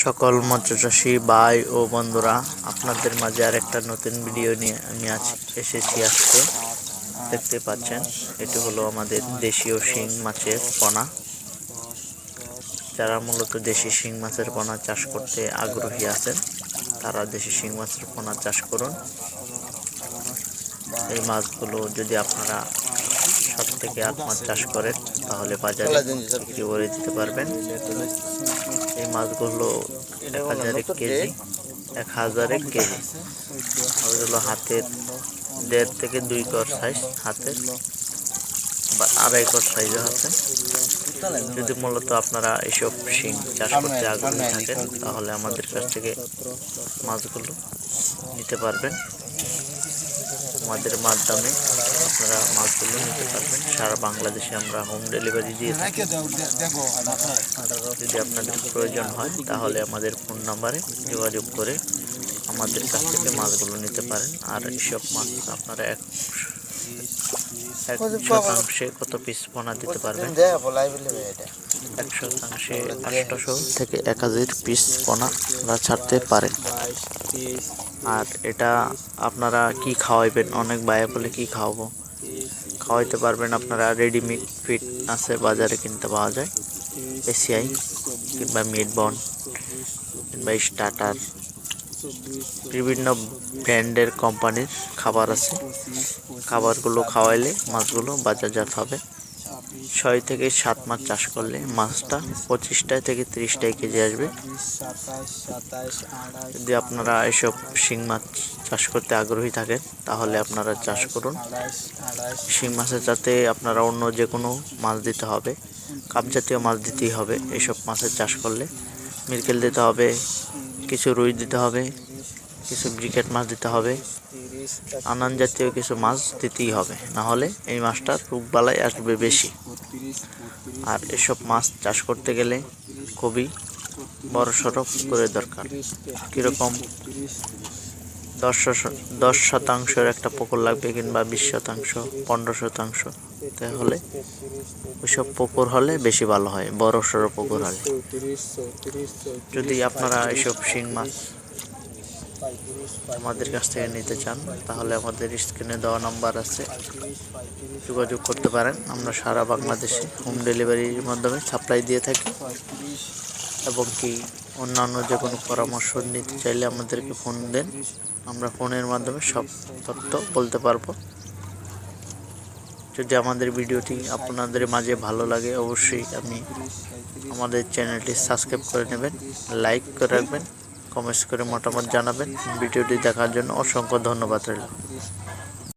সকল মৎস্যচাষী ভাই ও বন্ধুরা, আপনাদের মাঝে আর একটা নতুন ভিডিও নিয়ে আমি আজ এসেছি আজকে। দেখতে পাচ্ছেন, এটি হলো আমাদের দেশীয় শিং মাছের পোনা। যারা মূলত দেশি শিং মাছের পোনা চাষ করতে আগ্রহী আছেন, তারা দেশি শিং মাছের পোনা চাষ করুন। এই মাছগুলো যদি আপনারা সাত থেকে আট মাছ চাষ করেন, তাহলে বাজারে বিক্রি করে দিতে পারবেন। এই মাছগুলো এক হাজার এক কেজি এক হাজার কেজি। ওইগুলো হাতের দেড় থেকে দুই কর সাইজ হাতের বা আড়াই কর সাইজও আছে যদি মূলত আপনারা এসব শিং চাষ করতে আগ্রহী থাকেন তাহলে আমাদের কাছ থেকে মাছগুলো নিতে পারবেন। আমাদের মাধ্যমে আপনারা মাছগুলো নিতে পারবেন। সারা বাংলাদেশে আমরা হোম ডেলিভারি দিয়ে থাকি। যদি আপনাদের প্রয়োজন হয়, তাহলে আমাদের ফোন নাম্বারে যোগাযোগ করে আমাদের কাছ থেকে মাছগুলো নিতে পারেন। আর এসব মাছ আপনারা এক শতাংশে কত পিস পোনা দিতে পারবেন? এক শতাংশে আটশো থেকে এক হাজার পিস পোনা ছাড়তে পারেন। আর এটা আপনারা কি খাওয়াইবেন? অনেক ভাইয়া বলে কি খাওয়াবো? খাওয়াইতে পারবেন আপনারা রেডিমেড ফিট আছে, বাজারে কিনতে পাওয়া যায়। এসিআই কিংবা মিট বন কিংবা স্টার্টার বিভিন্ন ব্র্যান্ডের কোম্পানির খাবার আছে। খাবারগুলো খাওয়াইলে মাছগুলো বাজারজাত হবে। ছয় থেকে সাত মাস চাষ করলে মাছটা পঁচিশটায় থেকে তিরিশটায় কেজি আসবে। যদি আপনারা এসব শিং মাছ চাষ করতে আগ্রহী থাকেন, তাহলে আপনারা চাষ করুন। শিং মাছের যাতে আপনারা অন্য যে কোনো মাছ দিতে হবে কাপ জাতীয় মাছ দিতেই হবে এসব মাছের চাষ করলে। মিরকেল দিতে হবে, কিছু রুই দিতে হবে কিছু ব্রিকেট মাছ দিতে হবে। আনান জাতীয় কিছু মাছ দিতেই হবে। না হলে এই মাছটার রোগবালাই আসবে বেশি। আর এসব মাছ চাষ করতে গেলে খুবই বড় সড়ো করে দরকার। কীরকম দশ দশ শতাংশের একটা পুকুর লাগবে কিংবা বিশ শতাংশ, পনেরো শতাংশ তাহলে ওইসব পুকুর হলে বেশি ভালো হয়, বড় সড়ো পুকুর হলে। যদি আপনারা এসব শিং মাছ আমাদের কাছ থেকে নিতে চান, তাহলে আমাদের স্ক্রিনে দেওয়া নাম্বার আছে। যোগাযোগ করতে পারেন। আমরা সারা বাংলাদেশে হোম ডেলিভারির মাধ্যমে সাপ্লাই দিয়ে থাকি। এবং কি অন্যান্য যে কোনো পরামর্শ নিতে চাইলে আমাদেরকে ফোন দেন। আমরা ফোনের মাধ্যমে সব তথ্য বলতে পারব। যদি আমাদের ভিডিওটি আপনাদের মাঝে ভালো লাগে, অবশ্যই আমি আমাদের চ্যানেলটি সাবস্ক্রাইব করে নেবেন, লাইক করে রাখবেন। কমেন্টস করে মতামত জানাবেন। ভিডিওটি দেখার জন্য অসংখ্য ধন্যবাদ রইল।